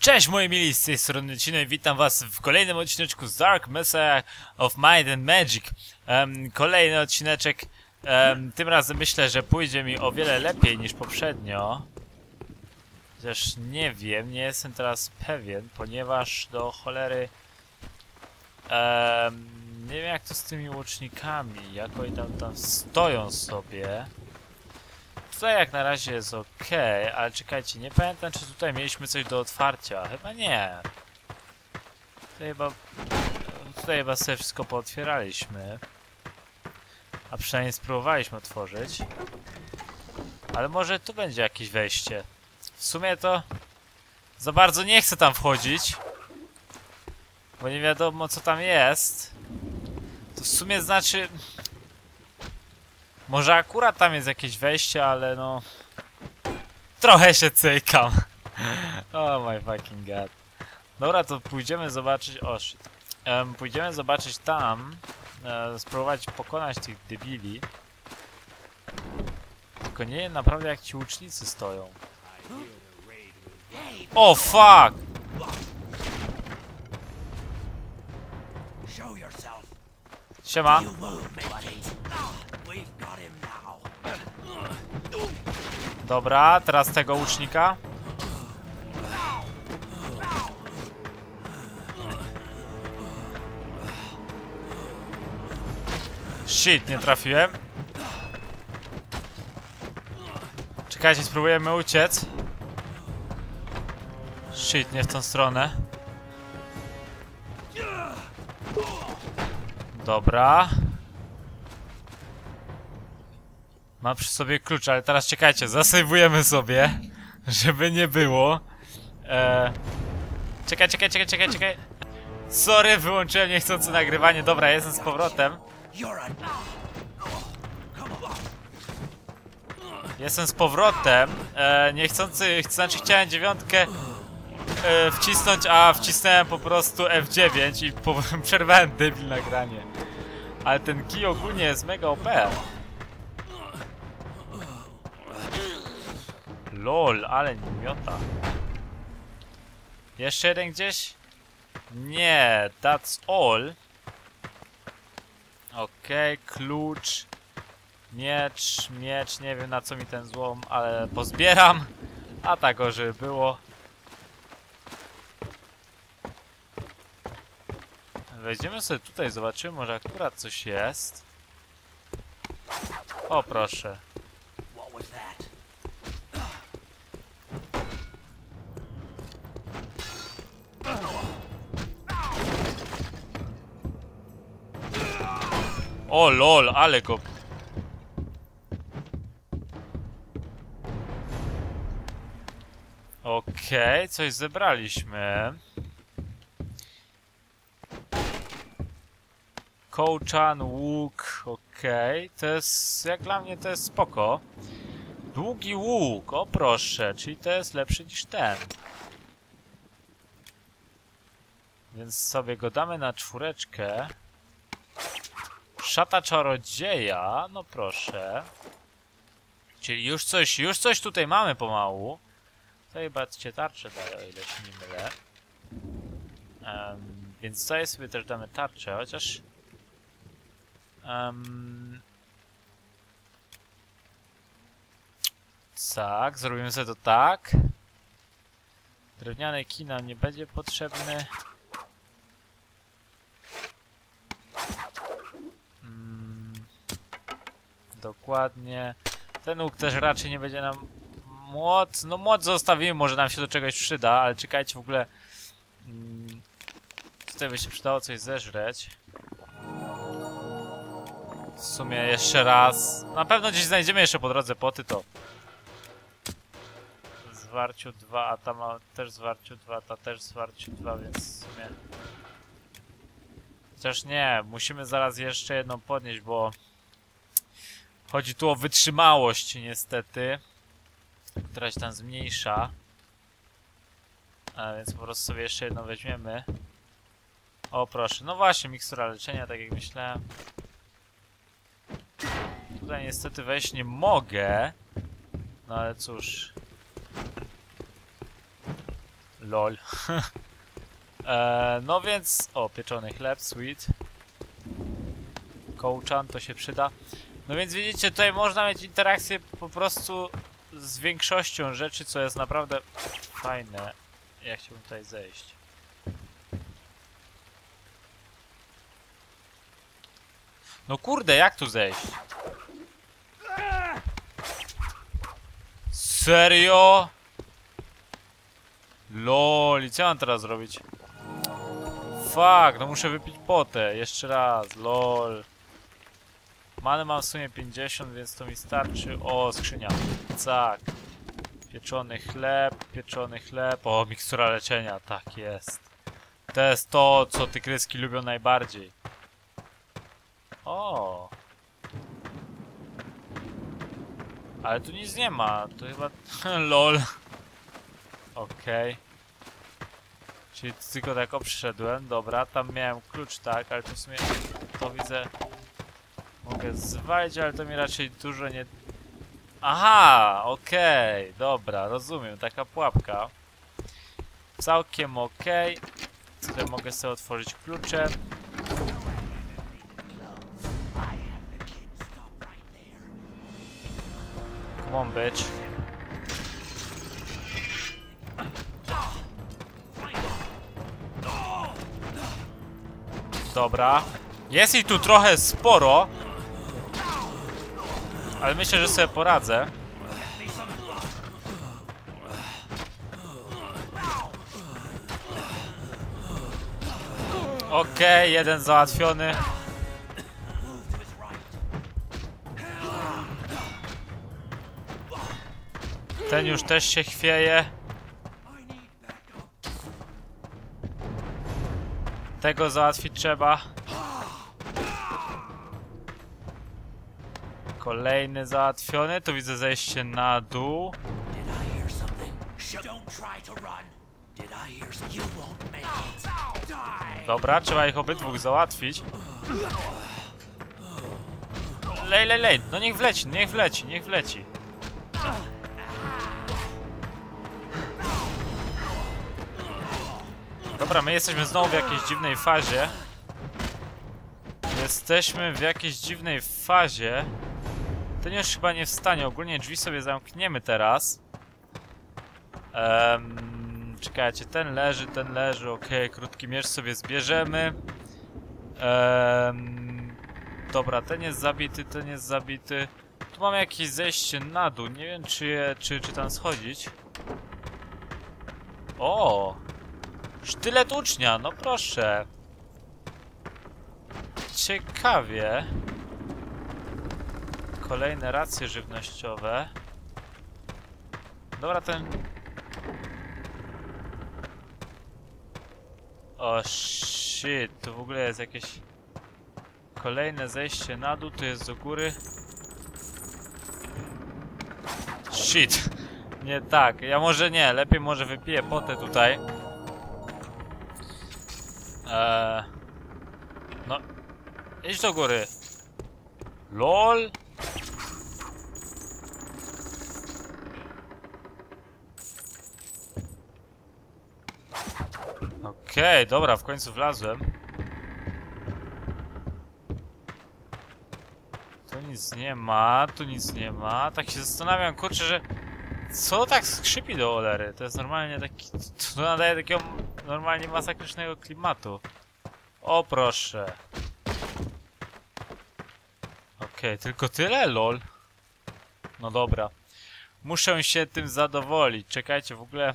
Cześć moi mili, z tej strony witam was w kolejnym odcineczku z Dark Messiah of Might and Magic. Em, kolejny odcineczek, em, tym razem myślę, że pójdzie mi o wiele lepiej niż poprzednio. Chociaż nie wiem, nie jestem teraz pewien, ponieważ do cholery... em, nie wiem jak to z tymi łucznikami, jak oni tam, tam stoją sobie. Tutaj jak na razie jest ok, ale czekajcie, nie pamiętam czy tutaj mieliśmy coś do otwarcia. Chyba nie. Tutaj chyba, tutaj chyba sobie wszystko pootwieraliśmy. A przynajmniej spróbowaliśmy otworzyć. Ale może tu będzie jakieś wejście. W sumie to za bardzo nie chcę tam wchodzić. Bo nie wiadomo co tam jest. To w sumie znaczy... Może akurat tam jest jakieś wejście, ale no... Trochę się cykam. oh my fucking god. Dobra, to pójdziemy zobaczyć... O, shit. Em, pójdziemy zobaczyć tam. E, spróbować pokonać tych debili. Tylko nie wiem naprawdę jak ci łucznicy stoją. O, fuck! Show yourself. Siema. Dobra, teraz tego łucznika. Shit, nie trafiłem. Czekajcie, spróbujemy uciec. Shit, nie w tą stronę. Dobra. Mam przy sobie klucz, ale teraz czekajcie, zasejwujemy sobie, żeby nie było. Eee... Czekaj, czekaj, czekaj, czekaj, czekaj. Sorry, wyłączyłem niechcący nagrywanie. Dobra, jestem z powrotem. Jestem z powrotem. Eee, niechcący, znaczy chciałem dziewiątkę e, wcisnąć, a wcisnąłem po prostu F9 i po, przerwałem debil nagranie. Ale ten kij ogólnie jest mega OP. LOL, ale miota. Jeszcze jeden gdzieś? Nie, that's all. Okej, klucz. Miecz, miecz, nie wiem na co mi ten złom, ale pozbieram. A tak żeby było. Wejdziemy sobie tutaj, zobaczymy, może akurat coś jest. O, proszę. O, lol, ale go... Okej, coś zebraliśmy. Kołczan, łuk, okej. To jest, jak dla mnie to jest spoko. Długi łuk, o proszę, czyli to jest lepszy niż ten. Więc sobie go damy na czwóreczkę. Szata czarodzieja, no proszę. Czyli już coś, już coś tutaj mamy pomału. To chyba cię tarczę daje, o ile się nie mylę. Em, więc tutaj sobie też damy tarczę, chociaż... Um, tak, zrobimy sobie to tak. Drewniany kij nam nie będzie potrzebny. Dokładnie. Ten łuk też raczej nie będzie nam... Młot, no młot zostawimy, może nam się do czegoś przyda, ale czekajcie w ogóle... Mm, tutaj by się przydało coś zeżreć. W sumie jeszcze raz. Na pewno gdzieś znajdziemy jeszcze po drodze poty to. Zwarciu 2, a ta ma też zwarciu 2, ta też zwarciu 2, więc w sumie... Chociaż nie, musimy zaraz jeszcze jedną podnieść, bo... Chodzi tu o wytrzymałość niestety. Która się tam zmniejsza. A więc po prostu sobie jeszcze jedną weźmiemy. O proszę, no właśnie, mikstura leczenia, tak jak myślałem. Tutaj niestety wejść nie mogę. No ale cóż. Lol. e, no więc, o, pieczony chleb, sweet. Kołczan, to się przyda. No więc widzicie, tutaj można mieć interakcję po prostu z większością rzeczy, co jest naprawdę fajne. Ja chciałbym tutaj zejść. No kurde, jak tu zejść? Serio? Lol, co mam teraz zrobić? Fuck, no muszę wypić potę, jeszcze raz, lol. Many mam w sumie 50, więc to mi starczy. O, skrzynia. Tak. Pieczony chleb, pieczony chleb. O, mikstura leczenia, tak jest. To jest to, co tygryski lubią najbardziej. O. Ale tu nic nie ma, to chyba... LOL. Okej. Czyli tylko tak przyszedłem, dobra, tam miałem klucz, tak, ale to w sumie to widzę... Mogę zwalić, ale to mi raczej dużo nie... Aha, okej, dobra, rozumiem, taka pułapka. Całkiem okej. Tutaj mogę sobie otworzyć kluczem. Come on, bitch. Dobra. Jest ich tu trochę sporo. Ale myślę, że sobie poradzę. Okej, jeden załatwiony. Ten już też się chwieje. Tego załatwić trzeba. Kolejny załatwiony. Tu widzę zejście na dół. Dobra, trzeba ich obydwóch załatwić. Lej, lej, lej. No niech wleci, niech wleci, niech wleci. Dobra, my jesteśmy znowu w jakiejś dziwnej fazie. Jesteśmy w jakiejś dziwnej fazie. Ten już chyba nie wstanie. Ogólnie drzwi sobie zamkniemy teraz. Czekajcie, ten leży, ten leży, okej, krótki miecz sobie zbierzemy. Em, dobra, ten jest zabity, ten jest zabity. Tu mamy jakieś zejście na dół, nie wiem czy, je, czy, czy tam schodzić. O! Sztylet ucznia, no proszę. Ciekawie. Kolejne racje żywnościowe. Dobra, ten O shit, tu w ogóle jest jakieś kolejne zejście na dół, tu jest do góry. Shit, nie tak, ja może nie, lepiej może wypiję potę tutaj. Eee, no, idź do góry. LOL. Okej, dobra, w końcu wlazłem. Tu nic nie ma, tu nic nie ma. Tak się zastanawiam, kurczę, że... Co tak skrzypi do olery? To jest normalnie taki... To nadaje takiego normalnie masakrycznego klimatu. O proszę. Okej, tylko tyle, lol. No dobra. Muszę się tym zadowolić. Czekajcie, w ogóle...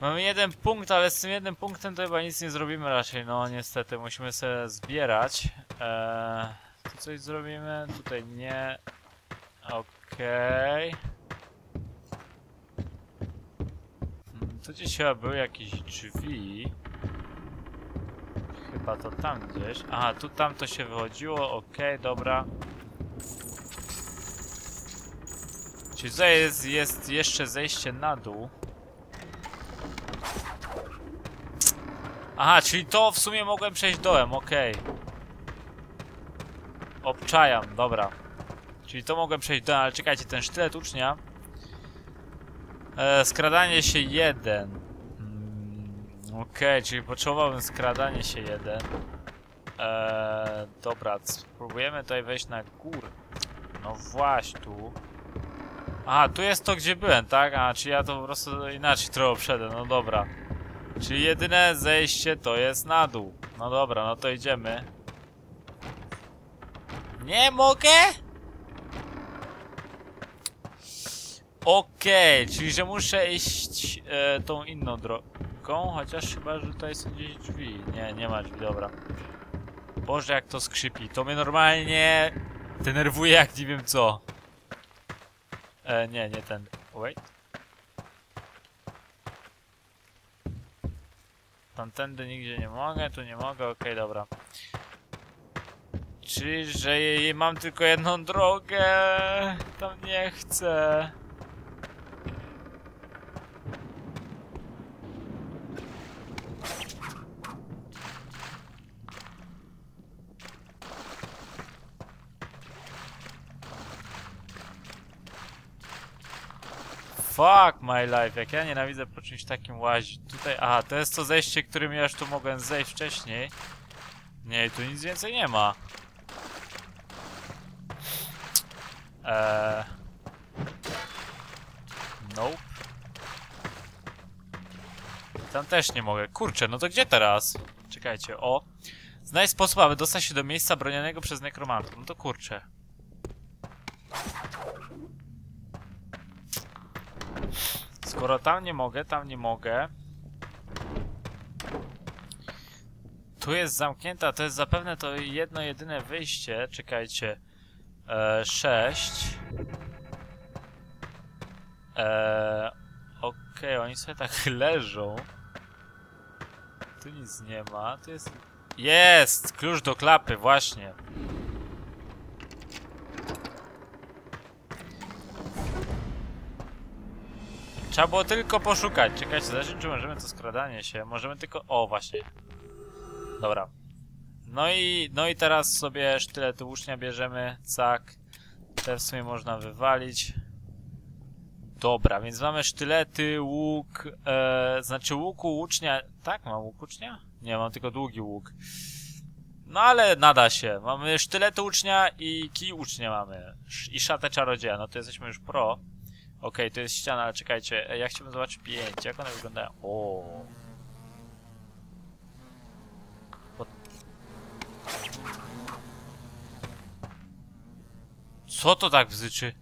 Mamy jeden punkt, ale z tym jednym punktem to chyba nic nie zrobimy raczej. No niestety, musimy sobie zbierać. Eee, tu coś zrobimy, tutaj nie. Okej. Hmm, Tu gdzieś chyba były jakieś drzwi. Chyba to tam gdzieś. Aha, tu tam to się wychodziło, okej, dobra. Czyli tutaj jest, jest jeszcze zejście na dół. Aha, czyli to w sumie mogłem przejść dołem, okej. Obczajam, dobra. Czyli to mogłem przejść dołem, ale czekajcie, ten sztylet ucznia... E, skradanie się jeden. Mm, Okej, czyli potrzebowałbym skradanie się jeden. E, dobra, spróbujemy tutaj wejść na górę. No właśnie, tu. Aha, tu jest to, gdzie byłem, tak? A, czy ja to po prostu inaczej trochę przedem, no dobra. Czyli jedyne zejście to jest na dół. No dobra, no to idziemy. Nie mogę? Okej, czyli że muszę iść e, tą inną drogą, chociaż chyba, że tutaj są gdzieś drzwi. Nie, nie ma drzwi, dobra. Boże, jak to skrzypi. To mnie normalnie denerwuje jak nie wiem co. E, nie, nie ten. Wait. Tamtędy nigdzie nie mogę, tu nie mogę, okej, dobra. Czyli, że mam tylko jedną drogę. Tam nie chcę. Fuck my life, jak ja nienawidzę po czymś takim łazić. Tutaj, aha, to jest to zejście, którym ja już tu mogłem zejść wcześniej. Nie, tu nic więcej nie ma. Eee... Nope. Tam też nie mogę. Kurczę, no to gdzie teraz? Czekajcie, o. Znajdź sposób, aby dostać się do miejsca bronionego przez nekromantów. No to kurczę. Skoro tam nie mogę, tam nie mogę. Tu jest zamknięta, to jest zapewne to jedno jedyne wyjście. Czekajcie. E, sześć. E, Okej, oni sobie tak leżą. Tu nic nie ma. Tu jest... Jest! Klucz do klapy, właśnie. Trzeba było tylko poszukać. Czekajcie, zobaczymy, czy możemy to skradanie się. Możemy tylko... O, właśnie. Dobra. No i, no i teraz sobie sztylet łucznia bierzemy. Cak. Te w sumie można wywalić. Dobra, więc mamy sztylety, łuk, e, znaczy łuku, łucznia... Tak, mam łuk łucznia? Nie, mam tylko długi łuk. No ale nada się. Mamy sztylety ucznia i kij ucznia mamy. I szatę czarodzieja. No to jesteśmy już pro. Okej, to jest ściana, ale czekajcie. Ja chciałbym zobaczyć pięć. Jak one wyglądają? O. Pod- Co to tak bzyczy?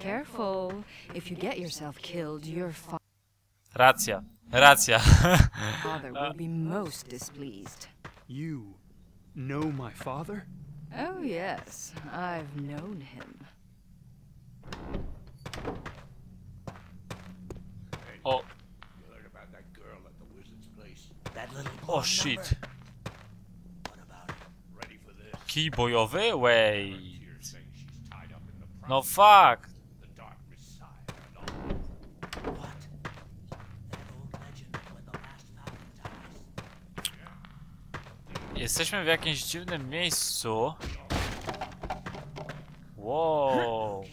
Careful. If you get yourself killed, your fa- Racja. Racja. father will be most displeased. You know my father? Oh, yes. I've known him. O, You heard about that girl at the wizard's place? That little o blonde shit. number? What about it? Ready for this? Kij bojowy? Wait. Here saying she's tied up in the No promise fuck. of the Dark Messiah and all. What? That old legend of when the last falcon dies? Jesteśmy w jakimś dziwnym miejscu. Wow.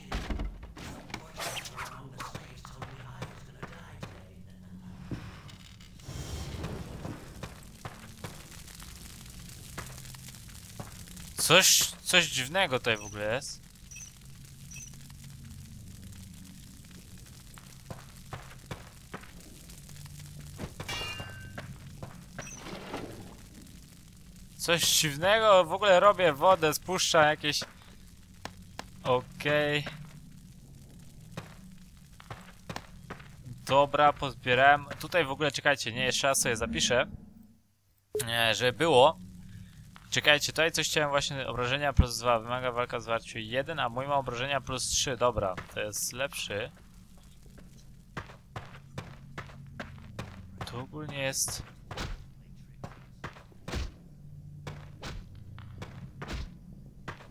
Coś, coś dziwnego tutaj w ogóle jest. Coś dziwnego, w ogóle robię wodę, spuszczam jakieś... Okej. Dobra, pozbierałem. Tutaj w ogóle, czekajcie, nie, jeszcze raz sobie zapiszę. Nie, że było. Czekajcie, tutaj coś chciałem właśnie, obrażenia plus 2, wymaga walka w zwarciu 1, a mój ma obrażenia plus 3, dobra, to jest lepszy. Tu ogólnie jest...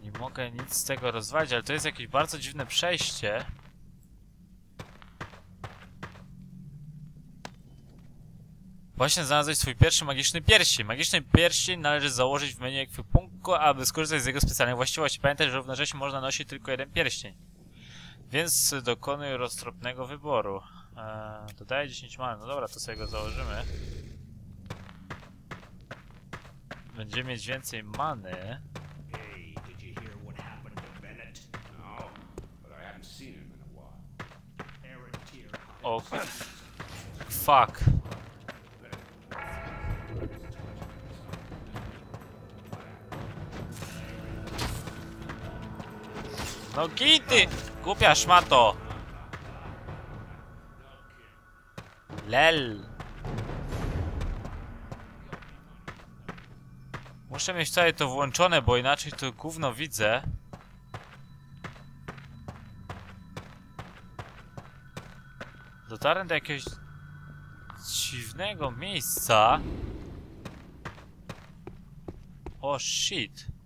Nie mogę nic z tego rozwalić, ale to jest jakieś bardzo dziwne przejście. Właśnie znalazłeś swój pierwszy magiczny pierścień. Magiczny pierścień należy założyć w menu ekwipunku, aby skorzystać z jego specjalnych właściwości. Pamiętaj, że równocześnie można nosić tylko jeden pierścień. Więc dokonuj roztropnego wyboru. Eee, dodaję 10 man. No dobra, to sobie go założymy. Będziemy mieć więcej many. Hey, did No gity! Głupia szmato! Lel. Muszę mieć tutaj to włączone, bo inaczej to gówno widzę. Dotarłem do jakiegoś dziwnego miejsca. Oh shit.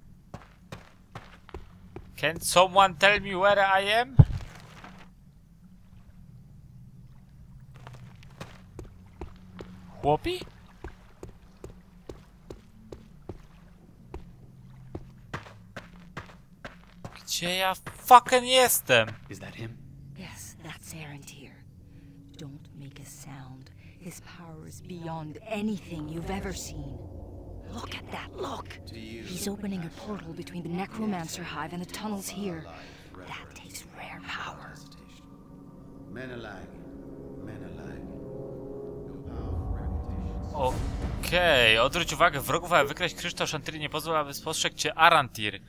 Can someone tell me where I am? Chłopi? Gdzie ja fucking jestem? Is that him? Yes, that's Arentir. Don't make a sound. His power is beyond anything you've ever seen. Look at that, look! He's opening a portal between the Necromancer Hive and the tunnels here. That takes rare power. Menelag. Menelag. Okej, odwróć uwagę wrogów, aby wykreślić kryształ Shantiri nie pozwól, aby spostrzegł cię Arantir.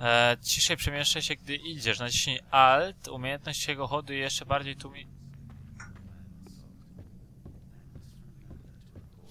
E, ciszej przemieszczaj się, gdy idziesz. Naciśnij Alt, umiejętność jego chodu i jeszcze bardziej tu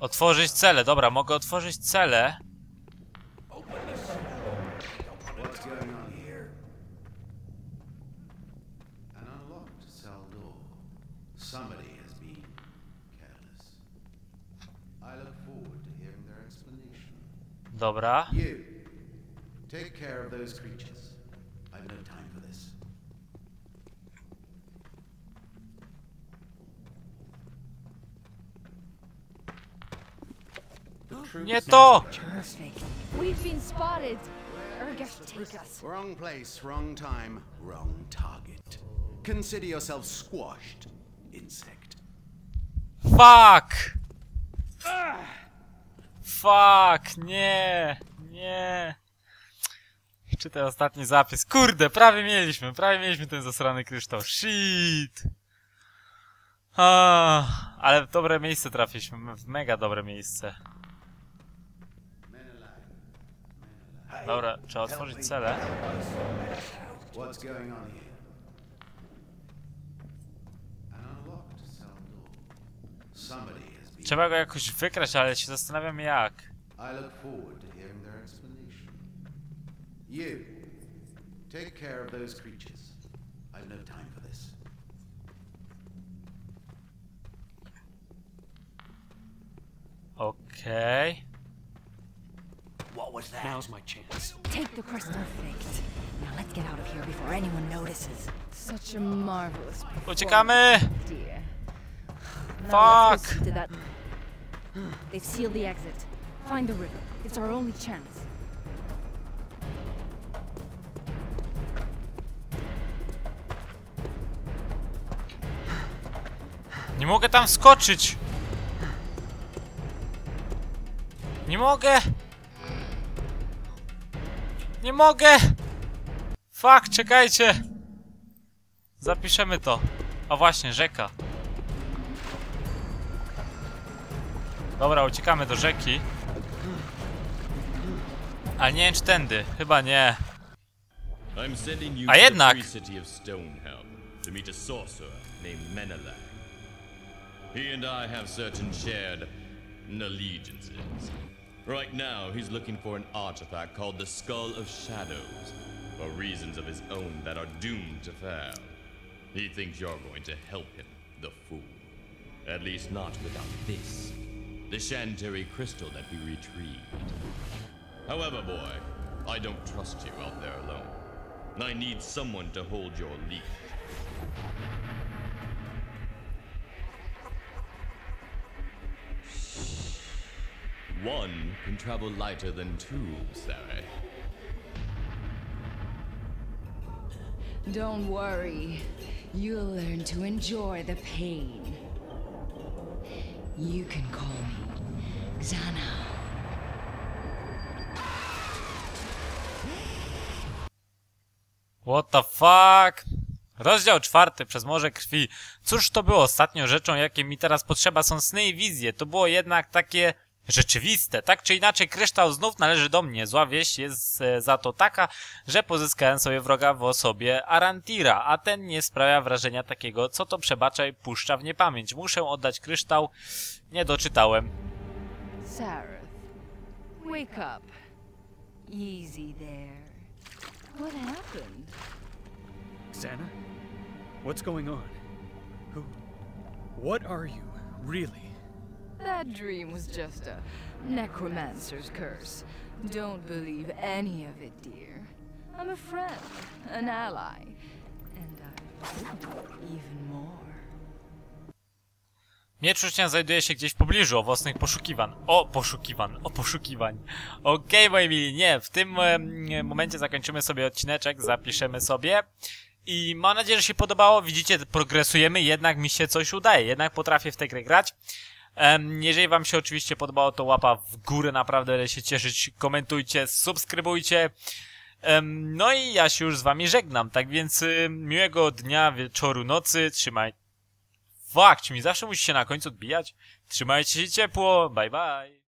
Otworzyć cele, dobra, mogę otworzyć cele. Open the cell. We don't want to What's die going on here. An unlocked cell door. Somebody has been careless. I look forward to hearing their explanation. Dobra. You, take care of those creatures. I've no time for this. The troops Nie to! We've been spotted. Urgash, take us. Wrong place, wrong time, wrong target. Consider yourself squashed, insect. Fuck! Fuck! Nie! Nie! Czytaj ostatni zapis. Kurde, prawie mieliśmy, prawie mieliśmy ten zasrany kryształ. Shit! Ah, ale w dobre miejsce trafiliśmy, w mega dobre miejsce. Dobra, trzeba otworzyć cele. Trzeba go jakoś wykraść, ale się zastanawiam jak. You, take care of those creatures. I've no time for this. Okej. What was that? Now's my chance. Take the crystal faked. Now let's get out of here before anyone notices. Such a marvelous Uciekamy! dear. Fuck! Now let's go see to that. They've sealed the exit. Find the river. It's our only chance. Nie mogę tam skoczyć! Nie mogę! Nie mogę! Fuck, czekajcie! Zapiszemy to. A właśnie, rzeka. Dobra, uciekamy do rzeki. Ale nie wiem czy tędy. Chyba nie. A jednak. to meet a sorcerer named Menelag. He and I have certain shared allegiances. Right now, he's looking for an artifact called the Skull of Shadows, for reasons of his own that are doomed to fail. He thinks you're going to help him, the fool. At least not without this. The Shantary crystal that we retrieved. However, boy, I don't trust you out there alone. I need someone to hold your leash. One can travel lighter than two, Sarah. Don't worry. You'll learn to enjoy the pain. You can call me Xana. What the fuck? Rozdział czwarty przez Morze Krwi. Cóż to było ostatnią rzeczą, jakiej mi teraz potrzeba są sny i wizje. To było jednak takie rzeczywiste. Tak czy inaczej kryształ znów należy do mnie. Zła wieść jest e, za to taka, że pozyskałem sobie wroga w osobie Arantira, a ten nie sprawia wrażenia takiego, co to przebaczaj puszcza w niepamięć. Muszę oddać kryształ. Nie doczytałem. Sarah, wake up. Easy there. What happened? Xana? What's going on? Who? What are you, really? That dream was just a necromancer's curse. Don't believe any of it, dear. I'm a friend, an ally, and I even more. Miecz ucznia znajduje się gdzieś w pobliżu owocnych poszukiwań. O, poszukiwań, o poszukiwań. Okej, moi mili, nie, w tym em, momencie zakończymy sobie odcineczek, zapiszemy sobie. I mam nadzieję, że się podobało. Widzicie, progresujemy, jednak mi się coś udaje, jednak potrafię w tę grę grać. Jeżeli wam się oczywiście podobało, to łapa w górę, naprawdę się cieszyć. Komentujcie, subskrybujcie. No i ja się już z wami żegnam, tak więc miłego dnia, wieczoru, nocy, trzymaj. Fuck, czy mi zawsze musi się na końcu odbijać? Trzymajcie się ciepło, bye bye.